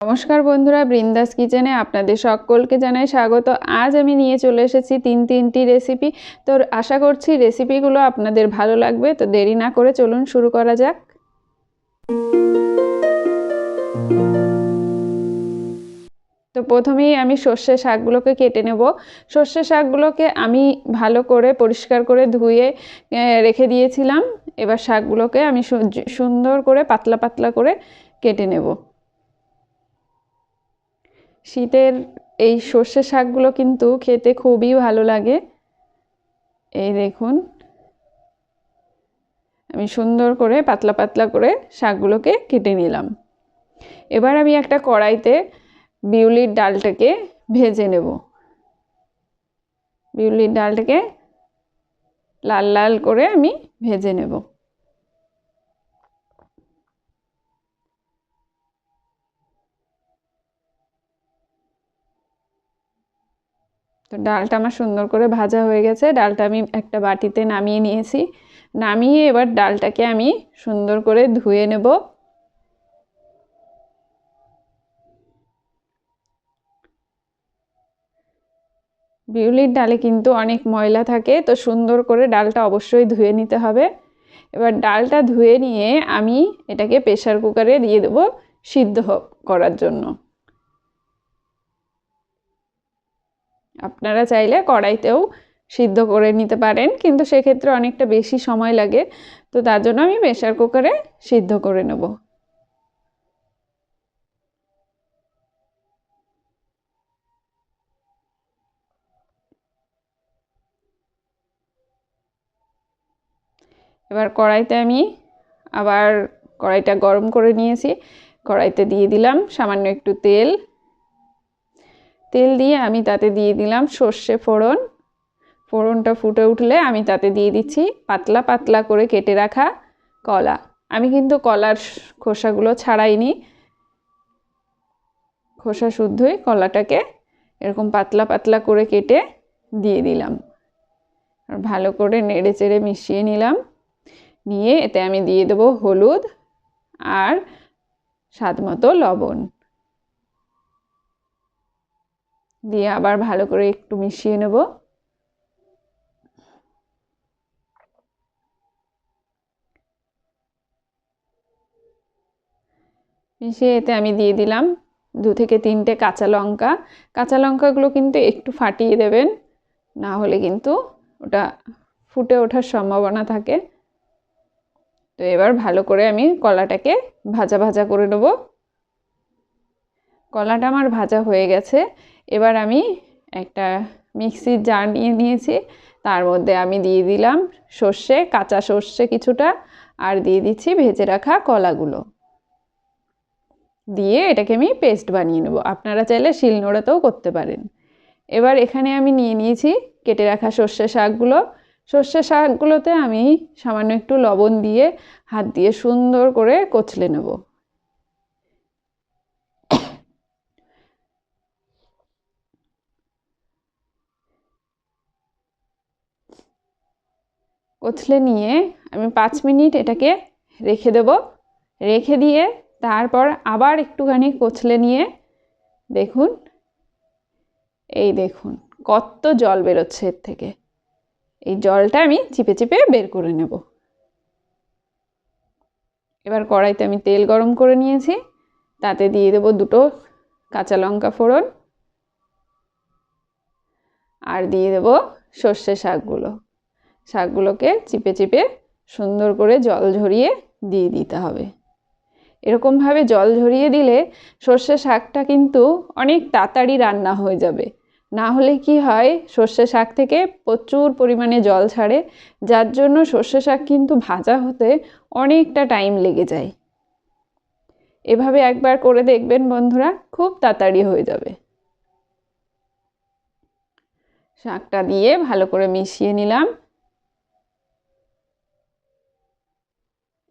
নমস্কার বন্ধুরা, বৃন্দাস কিচেনে আপনাদের সকলকে জানাই স্বাগত। আজ আমি নিয়ে চলে এসেছি তিন তিনটি রেসিপি তো আশা করছি রেসিপিগুলো আপনাদের ভালো লাগবে, তো দেরি না করে চলুন শুরু করা যাক। তো প্রথমেই আমি সর্ষে শাকগুলোকে কেটে নেব। সর্ষে শাকগুলোকে আমি ভালো করে পরিষ্কার করে ধুয়ে রেখে দিয়েছিলাম। এবার শাকগুলোকে আমি সুন্দর করে পাতলা পাতলা করে কেটে নেব। শীতের এই সর্ষে শাকগুলো কিন্তু খেতে খুবই ভালো লাগে। এই দেখুন। আমি সুন্দর করে, পাতলা পাতলা করে শাকগুলোকে কেটে নিলাম। এবার আমি একটা কড়াইতে বিউলির ডালটাকে ভেজে নেব। বিউলির ডালটাকে লাল লাল করে আমি ভেজে নেব। তো ডালটা আমার সুন্দর করে ভাজা হয়ে গেছে। ডালটা আমি একটা বাটিতে নামিয়ে নিয়েছি। নামিয়ে এবার ডালটাকে আমি সুন্দর করে ধুয়ে নেব। বিউলির ডালে কিন্তু অনেক ময়লা থাকে, তো সুন্দর করে ডালটা অবশ্যই ধুয়ে নিতে হবে। এবার ডালটা ধুয়ে নিয়ে আমি এটাকে প্রেশার কুকারে দিয়ে দেবো সিদ্ধ করার জন্য। আপনারা চাইলে কড়াইতেও সিদ্ধ করে নিতে পারেন, কিন্তু সেক্ষেত্রে অনেকটা বেশি সময় লাগে। তো তার জন্য আমি প্রেশার কুকারে সিদ্ধ করে নেব। এবার কড়াইতে আমি আবার কড়াইটা গরম করে নিয়েছি। কড়াইতে দিয়ে দিলাম সামান্য একটু তেল। তেল দিয়ে আমি তাতে দিয়ে দিলাম সর্ষে ফোড়ন। ফোড়নটা ফুটে উঠলে আমি তাতে দিয়ে দিচ্ছি পাতলা পাতলা করে কেটে রাখা কলা। আমি কিন্তু কলার খোসাগুলো ছাড়াইনি। খোসা শুদ্ধই কলাটাকে এরকম পাতলা পাতলা করে কেটে দিয়ে দিলাম। আর ভালো করে নেড়ে চেড়ে মিশিয়ে নিলাম। নিয়ে এতে আমি দিয়ে দেবো হলুদ আর স্বাদ মতো লবণ। দিয়ে আবার ভালো করে একটু মিশিয়ে নেব। মিশিয়ে এতে আমি দিয়ে দিলাম দু থেকে তিনটে কাঁচা লঙ্কা। কাঁচা লঙ্কাগুলো কিন্তু একটু ফাটিয়ে দেবেন, না হলে কিন্তু ওটা ফুটে ওঠার সম্ভাবনা থাকে। তো এবার ভালো করে আমি কলাটাকে ভাজা ভাজা করে নেব। কলাটা আমার ভাজা হয়ে গেছে। এবার আমি একটা মিক্সির জার নিয়ে নিয়েছি। তার মধ্যে আমি দিয়ে দিলাম সর্ষে, কাঁচা সর্ষে কিছুটা আর দিয়ে দিচ্ছি ভেজে রাখা কলাগুলো। দিয়ে এটাকে আমি পেস্ট বানিয়ে নেব। আপনারা চাইলে শিলনোড়াতেও করতে পারেন। এবার এখানে আমি নিয়ে নিয়েছি কেটে রাখা সর্ষে শাকগুলো। সর্ষে শাকগুলোতে আমি সামান্য একটু লবণ দিয়ে হাত দিয়ে সুন্দর করে কচলে নেব। কচলে নিয়ে আমি পাঁচ মিনিট এটাকে রেখে দেব। রেখে দিয়ে তারপর আবার একটুখানি কচলে নিয়ে দেখুন, এই দেখুন কত জল বেরোচ্ছে এর থেকে। এই জলটা আমি চিপে চিপে বের করে নেব। এবার কড়াইতে আমি তেল গরম করে নিয়েছি, তাতে দিয়ে দেবো দুটো কাঁচা লঙ্কা ফোড়ন আর দিয়ে দেবো সর্ষে শাকগুলো। শাকগুলোকে চিপে চিপে সুন্দর করে জল ঝরিয়ে দিয়ে দিতে হবে। এরকমভাবে জল ঝরিয়ে দিলে সর্ষে শাকটা কিন্তু অনেক তাড়াতাড়ি রান্না হয়ে যাবে। না হলে কি হয়, সর্ষে শাক থেকে প্রচুর পরিমাণে জল ছাড়ে, যার জন্য সর্ষে শাক কিন্তু ভাজা হতে অনেকটা টাইম লেগে যায়। এভাবে একবার করে দেখবেন বন্ধুরা, খুব তাড়াতাড়ি হয়ে যাবে। শাকটা দিয়ে ভালো করে মিশিয়ে নিলাম।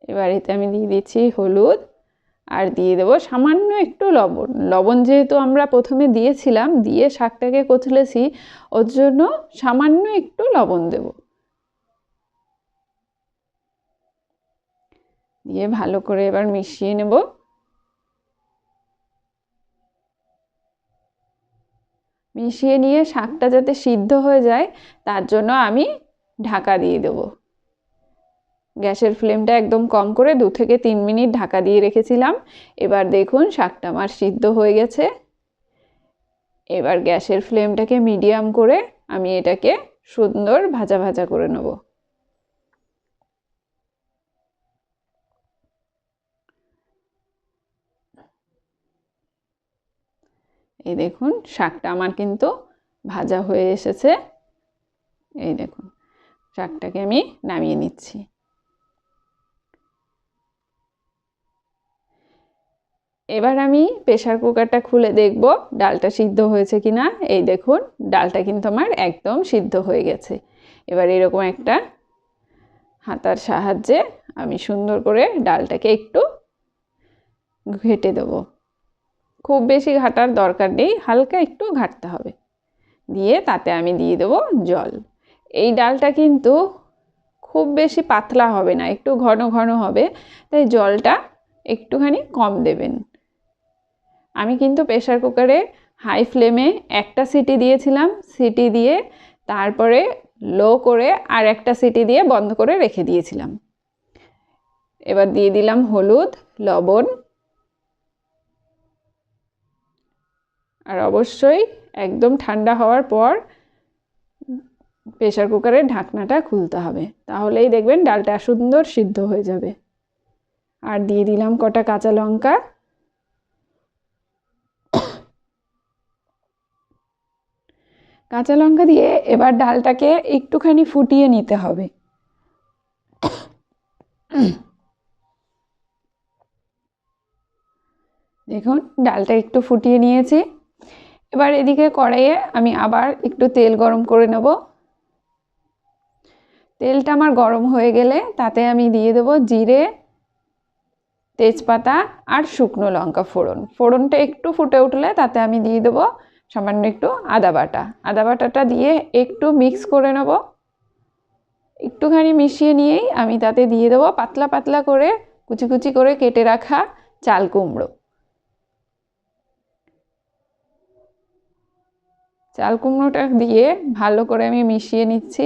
এবার এতে আমি দিয়ে দিচ্ছি হলুদ আর দিয়ে দেবো সামান্য একটু লবণ। লবণ যেহেতু আমরা প্রথমে দিয়েছিলাম, দিয়ে শাকটাকে কচলেছি, ওর জন্য সামান্য একটু লবণ দেব। দিয়ে ভালো করে এবার মিশিয়ে নেব। মিশিয়ে নিয়ে শাকটা যাতে সিদ্ধ হয়ে যায়, তার জন্য আমি ঢাকা দিয়ে দেবো। গ্যাসের ফ্লেমটা একদম কম করে দু থেকে তিন মিনিট ঢাকা দিয়ে রেখেছিলাম। এবার দেখুন শাকটা আমার সিদ্ধ হয়ে গেছে। এবার গ্যাসের ফ্লেমটাকে মিডিয়াম করে আমি এটাকে সুন্দর ভাজা ভাজা করে নেব। এই দেখুন শাকটা আমার কিন্তু ভাজা হয়ে এসেছে। এই দেখুন শাকটাকে আমি নামিয়ে নিচ্ছি। এবার আমি প্রেশার কুকারটা খুলে দেখব ডালটা সিদ্ধ হয়েছে কি না এই দেখুন, ডালটা কিন্তু আমার একদম সিদ্ধ হয়ে গেছে। এবার এরকম একটা হাতার সাহায্যে আমি সুন্দর করে ডালটাকে একটু ঘেটে দেব। খুব বেশি ঘাটার দরকার নেই, হালকা একটু ঘাটতে হবে। দিয়ে তাতে আমি দিয়ে দেবো জল। এই ডালটা কিন্তু খুব বেশি পাতলা হবে না, একটু ঘন ঘন হবে, তাই জলটা একটুখানি কম দেবেন। আমি কিন্তু প্রেশার কুকারে হাই ফ্লেমে একটা সিটি দিয়েছিলাম, সিটি দিয়ে তারপরে লো করে আর একটা সিটি দিয়ে বন্ধ করে রেখে দিয়েছিলাম। এবার দিয়ে দিলাম হলুদ, লবণ আর অবশ্যই একদম ঠান্ডা হওয়ার পর প্রেশার কুকারের ঢাকনাটা খুলতে হবে। তাহলেই দেখবেন ডালটা সুন্দর সিদ্ধ হয়ে যাবে। আর দিয়ে দিলাম কটা কাঁচা লঙ্কা। কাঁচা লঙ্কা দিয়ে এবার ডালটাকে একটুখানি ফুটিয়ে নিতে হবে। দেখুন, ডালটা একটু ফুটিয়ে নিয়েছি। এবার এদিকে কড়াইয়ে আমি আবার একটু তেল গরম করে নেব। তেলটা আমার গরম হয়ে গেলে তাতে আমি দিয়ে দেবো জিরে, তেজপাতা আর শুকনো লঙ্কা ফোড়ন। ফোড়নটা একটু ফুটে উঠলে তাতে আমি দিয়ে দেবো সামান্য একটু আদা বাটা। আদা বাটাটা দিয়ে একটু মিক্স করে নেব। একটুখানি মিশিয়ে নিয়েই আমি তাতে দিয়ে দেবো পাতলা পাতলা করে, কুচি কুচি করে কেটে রাখা চাল কুমড়ো। চাল কুমড়োটা দিয়ে ভালো করে আমি মিশিয়ে নিচ্ছি।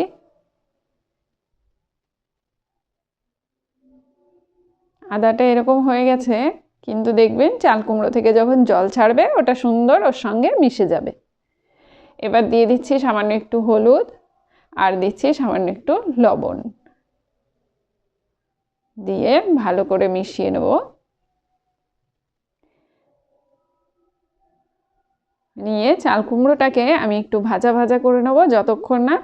আদাটা এরকম হয়ে গেছে। কিন্তু দেখবেন চাল কুমড়ো থেকে যখন জল ছাড়বে, ওটা সুন্দর ওর সঙ্গে মিশে যাবে। এবার দিয়ে দিচ্ছি সামান্য একটু হলুদ আর দিচ্ছি সামান্য একটু লবণ। দিয়ে ভালো করে মিশিয়ে নেব। নিয়ে চাল কুমড়োটাকে আমি একটু ভাজা ভাজা করে নেব, যতক্ষণ না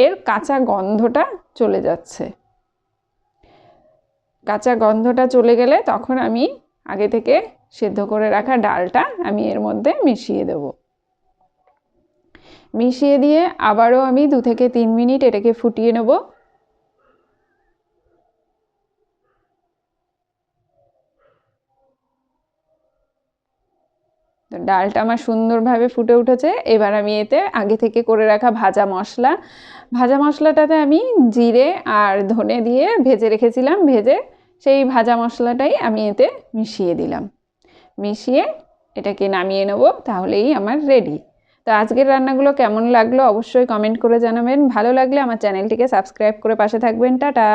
এর কাঁচা গন্ধটা চলে যাচ্ছে। কাঁচা গন্ধটা চলে গেলে তখন আমি আগে থেকে সেদ্ধ করে রাখা ডালটা আমি এর মধ্যে মিশিয়ে দেব। মিশিয়ে দিয়ে আবারও আমি দু থেকে তিন মিনিট এটাকে ফুটিয়ে নেব। তো ডালটা আমার সুন্দরভাবে ফুটে উঠেছে। এবার আমি এতে আগে থেকে করে রাখা ভাজা মশলা। ভাজা মশলাটাতে আমি জিরে আর ধনে দিয়ে ভেজে রেখেছিলাম। ভেজে সেই ভাজা মশলাটাই আমি এতে মিশিয়ে দিলাম। মিশিয়ে এটাকে নামিয়ে নেব, তাহলেই আমার রেডি তো আজকের রান্নাগুলো কেমন লাগল অবশ্যই কমেন্ট করে জানাবেন। ভালো লাগলে আমার চ্যানেলটিকে সাবস্ক্রাইব করে পাশে থাকবেন। টাটা!